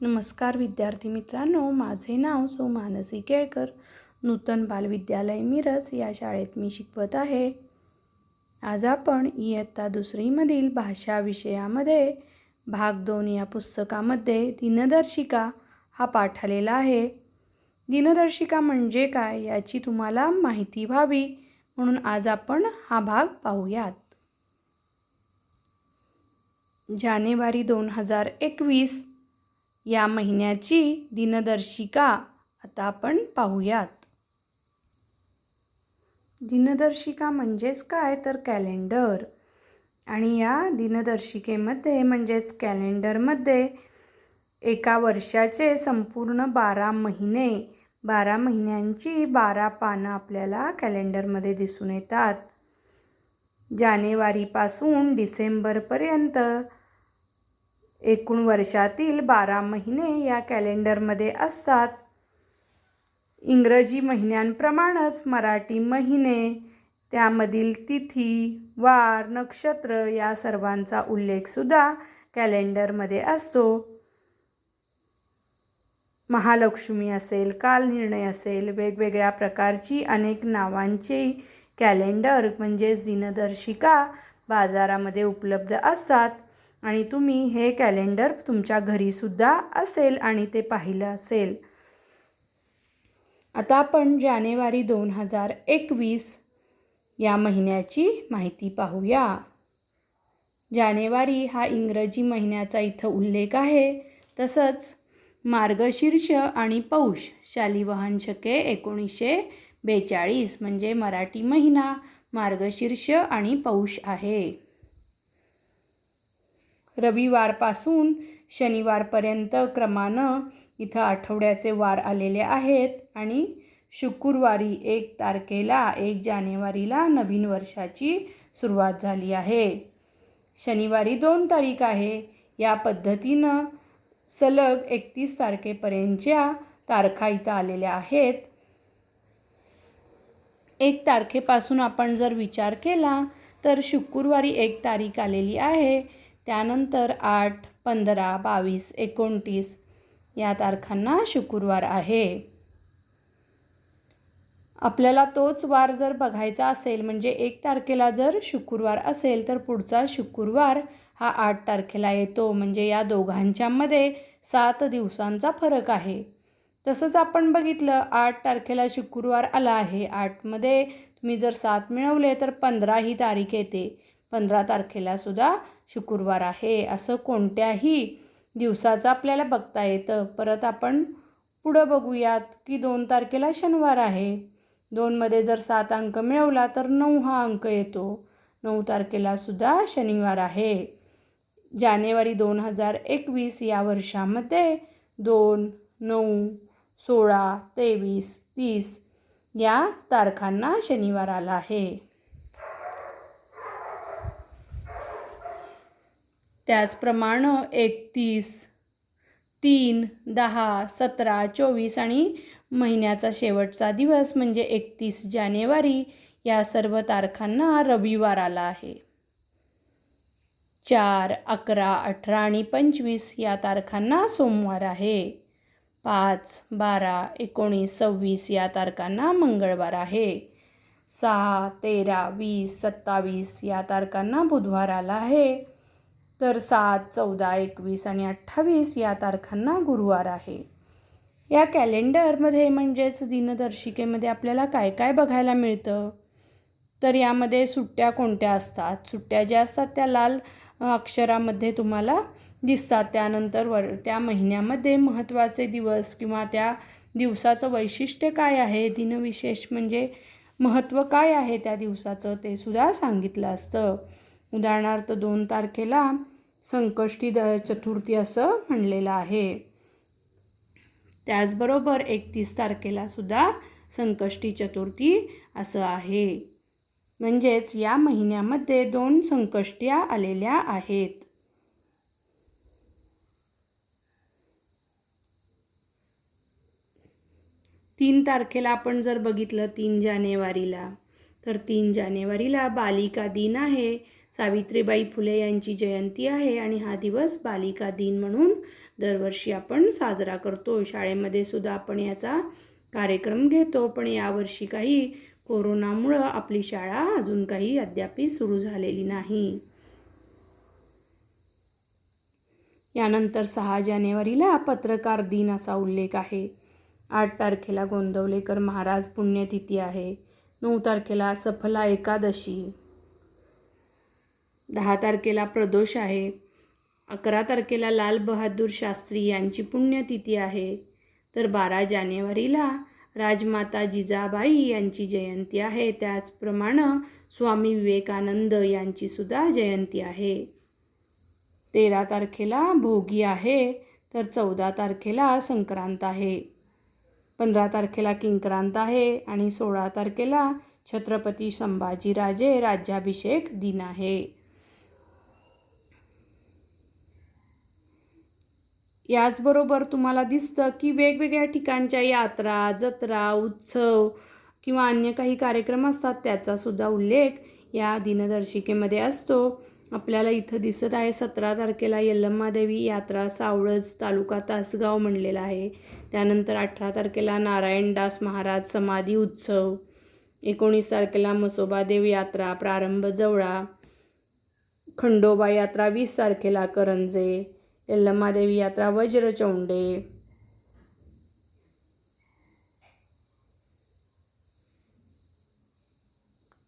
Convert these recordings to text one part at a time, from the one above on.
नमस्कार विद्यार्थी मित्रांनो माझे नाव सौ मानसी केळकर. नूतन बालविद्यालय मिरज या शाळेत मी शिकवत आहे. आज आपण इयत्ता दुसरीमधील भाषा विषयामध्ये भाग दोन या पुस्तकामध्ये दिनदर्शिका हा पाठ आलेला आहे. दिनदर्शिका म्हणजे काय याची तुम्हाला माहिती व्हावी म्हणून आज आपण हा भाग पाहूयात. जानेवारी दोन हजार एकवीस या महिन्याची दिनदर्शिका आता आपण पाहूयात. दिनदर्शिका म्हणजेच काय? तर कॅलेंडर. आणि या दिनदर्शिकेमध्ये म्हणजेच कॅलेंडरमध्ये एका वर्षाचे संपूर्ण बारा महिने बारा महिन्यांची बारा पानं आपल्याला कॅलेंडरमध्ये दिसून येतात. जानेवारीपासून डिसेंबरपर्यंत एकूण वर्षातील बारा महिने या कॅलेंडरमध्ये असतात. इंग्रजी महिन्यांप्रमाणेच मराठी महिने त्यामधील तिथी वार नक्षत्र या सर्वांचा उल्लेखसुद्धा कॅलेंडरमध्ये असतो. महालक्ष्मी असेल कालनिर्णय असेल वेगवेगळ्या प्रकारची अनेक नावांचे कॅलेंडर म्हणजेच दिनदर्शिका बाजारामध्ये उपलब्ध असतात. आणि तुम्ही हे कॅलेंडर तुमच्या घरीसुद्धा असेल आणि ते पाहिलं असेल. आता आपण जानेवारी दोन हजार एकवीस या महिन्याची माहिती पाहूया. जानेवारी हा इंग्रजी महिन्याचा इथं उल्लेख आहे. तसंच मार्गशीर्ष आणि पौष शालिवाहन शके एकोणीसशे बेचाळीस म्हणजे मराठी महिना मार्गशीर्ष आणि पौष आहे. रविवारपासून शनिवारपर्यंत क्रमानं इथं आठवड्याचे वार आलेले आहेत आणि शुक्रवारी एक तारखेला एक जानेवारीला नवीन वर्षाची सुरुवात झाली आहे. शनिवारी दोन तारीख आहे. या पद्धतीनं सलग एकतीस तारखेपर्यंतच्या तारखा इथं आलेल्या आहेत. एक तारखेपासून आपण जर विचार केला तर शुक्रवारी एक तारीख आलेली आहे. त्यानंतर आठ पंधरा बावीस एकोणतीस या तारखांना शुक्रवार आहे. आपल्याला तोच वार जर बघायचा असेल म्हणजे एक तारखेला जर शुक्रवार असेल तर पुढचा शुक्रवार हा आठ तारखेला येतो. म्हणजे या दोघांच्यामध्ये सात दिवसांचा फरक आहे. तसंच आपण बघितलं आठ तारखेला शुक्रवार आला आहे. आठमध्ये तुम्ही जर सात मिळवले तर पंधरा ही तारीख येते. पंधरा तारखेला सुद्धा शुक्रवार आहे. असं कोणत्याही दिवसाचं आपल्याला बघता येतं. परत आपण पुढं बघूयात की दोन तारखेला शनिवार आहे. दोनमध्ये जर सात अंक मिळवला तर नऊ हा अंक येतो. नऊ तारखेला सुद्धा शनिवार आहे. जानेवारी दोन हजार एकवीस या वर्षामध्ये दोन नऊ सोळा तेवीस तीस या तारखांना शनिवार आला आहे. त्याचप्रमाणे एकतीस तीन दहा सतरा चोवीस आणि महिन्याचा शेवटचा दिवस म्हणजे एकतीस जानेवारी या सर्व तारखांना रविवार आला आहे. चार अकरा अठरा आणि पंचवीस या तारखांना सोमवार आहे. पाच बारा एकोणीस सव्वीस या तारखांना मंगळवार आहे. सहा तेरा वीस सत्तावीस या तारखांना बुधवार आला आहे. तर सात चौदा एकवीस आणि अठ्ठावीस या तारखांना गुरुवार आहे. या कॅलेंडरमध्ये म्हणजेच दिनदर्शिकेमध्ये आपल्याला काय काय बघायला मिळतं? तर यामध्ये सुट्ट्या कोणत्या असतात? सुट्ट्या ज्या असतात त्या लाल अक्षरामध्ये तुम्हाला दिसतात. त्यानंतर वर त्या महिन्यामध्ये महत्त्वाचे दिवस किंवा त्या दिवसाचं वैशिष्ट्य काय आहे? दिनविशेष म्हणजे महत्त्व काय आहे त्या दिवसाचं? ते सुद्धा सांगितलं असतं. उदाहरणार्थ दोन तारखेला संकष्टी द चतुर्थी असं म्हणलेलं आहे. त्याचबरोबर एकतीस तारखेला सुद्धा संकष्टी चतुर्थी असं आहे. म्हणजेच या महिन्यामध्ये दोन संकष्ट्या आलेल्या आहेत. तीन तारखेला आपण जर बघितलं तीन जानेवारीला तर तीन जानेवारीला बालिका दिन आहे. सावित्रीबाई फुले यांची जयंती आहे आणि हा दिवस बालिका दिन म्हणून दरवर्षी आपण साजरा करतो. शाळेमध्ये सुद्धा आपण याचा कार्यक्रम घेतो पण यावर्षी काही कोरोनामुळं आपली शाळा अजून काही अद्याप सुरू झालेली नाही. यानंतर सहा जानेवारीला पत्रकार दिन असा उल्लेख आहे. आठ तारखेला गोंदवलेकर महाराज पुण्यतिथी आहे. नऊ तारखेला सफला एकादशी. दहा तारखेला प्रदोष आहे. अकरा तारखेला लाल बहादूर शास्त्री यांची पुण्यतिथी आहे. तर बारा जानेवारीला राजमाता जिजाबाई यांची जयंती आहे. त्याचप्रमाणे स्वामी विवेकानंद यांची सुद्धा जयंती आहे. तेरा तारखेला भोगी आहे. तर चौदा तारखेला संक्रांत आहे. पंधरा तारखेला किंक्रांत आहे. आणि सोळा तारखेला छत्रपती संभाजीराजे राज्याभिषेक दिन आहे. याचबरोबर तुम्हाला दिसतं की वेगवेगळ्या ठिकाणच्या यात्रा जत्रा उत्सव किंवा अन्य काही कार्यक्रम असतात त्याचासुद्धा उल्लेख या दिनदर्शिकेमध्ये असतो. आपल्याला इथं दिसत आहे सतरा तारखेला यल्लम्मादेवी यात्रा सावळज तालुका तासगाव म्हणलेला आहे. त्यानंतर अठरा तारखेला नारायणदास महाराज समाधी उत्सव. एकोणीस तारखेला मसोबादेव यात्रा प्रारंभ जवळा. खंडोबा यात्रा वीस तारखेला करंजे. यल्लम्मादेवी यात्रा वज्रचौंडे.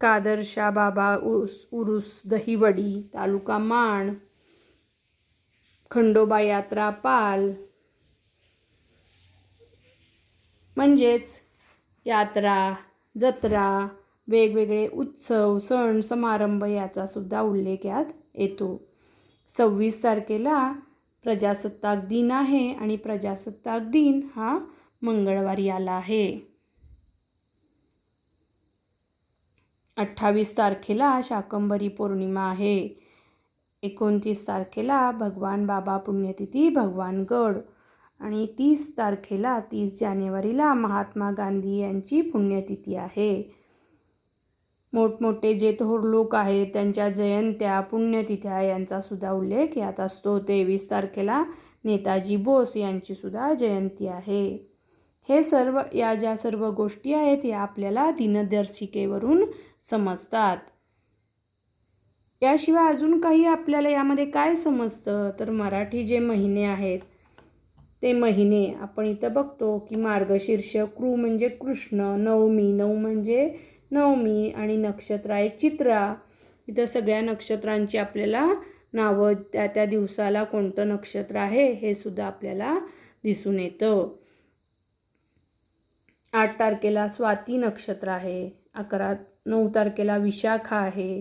कादरशा बाबा उस उरुस दहीवडी तालुका माण. खंडोबा यात्रा पाल. म्हणजेच यात्रा जत्रा वेगवेगळे उत्सव सण समारंभ याचासुद्धा उल्लेख यात येतो. सव्वीस तारखेला प्रजासत्ताक दिन आहे आणि प्रजासत्ताक दिन हा मंगळवारी आला आहे. अठ्ठावीस तारखेला शाकंभरी पौर्णिमा आहे. एकोणतीस तारखेला भगवान बाबा पुण्यतिथी भगवानगड आणि तीस तारखेला तीस जानेवारीला महात्मा गांधी यांची पुण्यतिथी आहे. मोठमोठे जे थोर लोक आहेत त्यांच्या जयंत्या पुण्यतिथ्या यांचासुद्धा उल्लेख यात असतो. तेवीस तारखेला नेताजी बोस यांचीसुद्धा जयंती आहे. हे सर्व या ज्या सर्व गोष्टी आहेत या आपल्याला दिनदर्शिकेवरून समजतात. याशिवाय अजून काही आपल्याला यामध्ये काय समजतं? तर मराठी जे महिने आहेत ते महिने आपण इथं बघतो की मार्गशीर्ष कृ म्हणजे कृष्ण नवमी नऊ म्हणजे नवमी आणि नक्षत्र आहे चित्रा. इथं सगळ्या नक्षत्रांची आपल्याला नावं त्या त्या दिवसाला कोणतं नक्षत्र आहे हे सुद्धा आपल्याला दिसून येतं. आठ तारखेला स्वाती नक्षत्र आहे अकरा नऊ तारखेला विशाखा आहे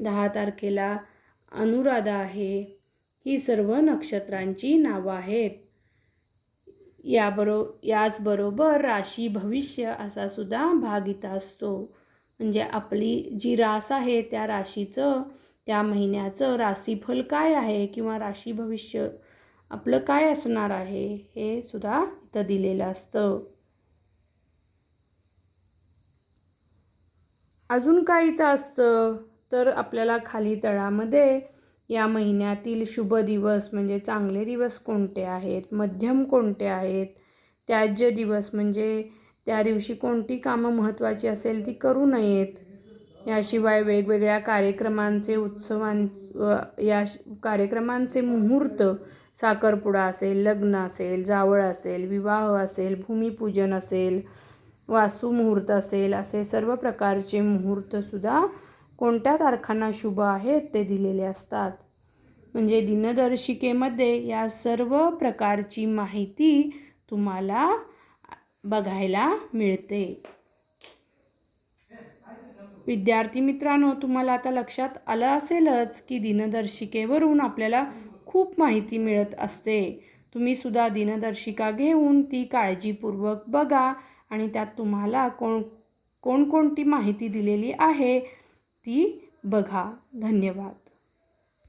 दहा तारखेला अनुराधा आहे. ही सर्व नक्षत्रांची नावं आहेत. याबरो याचबरोबर राशी भविष्य असा सुद्धा भाग इथं असतो. म्हणजे आपली जी रास आहे त्या राशीचं त्या महिन्याचं राशीफल काय आहे किंवा राशी भविष्य आपलं काय असणार आहे हे सुद्धा इथं दिलेलं असतं. अजून काय इथं असतं? तर आपल्याला खाली तळामध्ये या महिन्यातील शुभ दिवस म्हणजे चांगले दिवस कोणते आहेत? मध्यम कोणते आहेत? त्याज्य दिवस म्हणजे त्या दिवशी कोणती कामं महत्त्वाची असेल ती करू नयेत? याशिवाय वेगवेगळ्या कार्यक्रमांचे उत्सवां या कार्यक्रमांचे मुहूर्त साखरपुडा असेल लग्न असेल जावळ असेल विवाह असेल भूमिपूजन असेल वास्तुमुहूर्त असेल असे सर्व प्रकारचे मुहूर्तसुद्धा कोणत्या तारखांना शुभ आहेत ते दिलेले असतात. म्हणजे दिनदर्शिकेमध्ये या सर्व प्रकारची माहिती तुम्हाला बघायला मिळते. विद्यार्थी मित्रांनो तुम्हाला आता लक्षात आलं असेलच की दिनदर्शिकेवरून आपल्याला खूप माहिती मिळत असते. तुम्ही सुद्धा दिनदर्शिका घेऊन ती काळजीपूर्वक बघा आणि त्यात तुम्हाला कोण कोणकोणती माहिती दिलेली आहे ती बघा. धन्यवाद.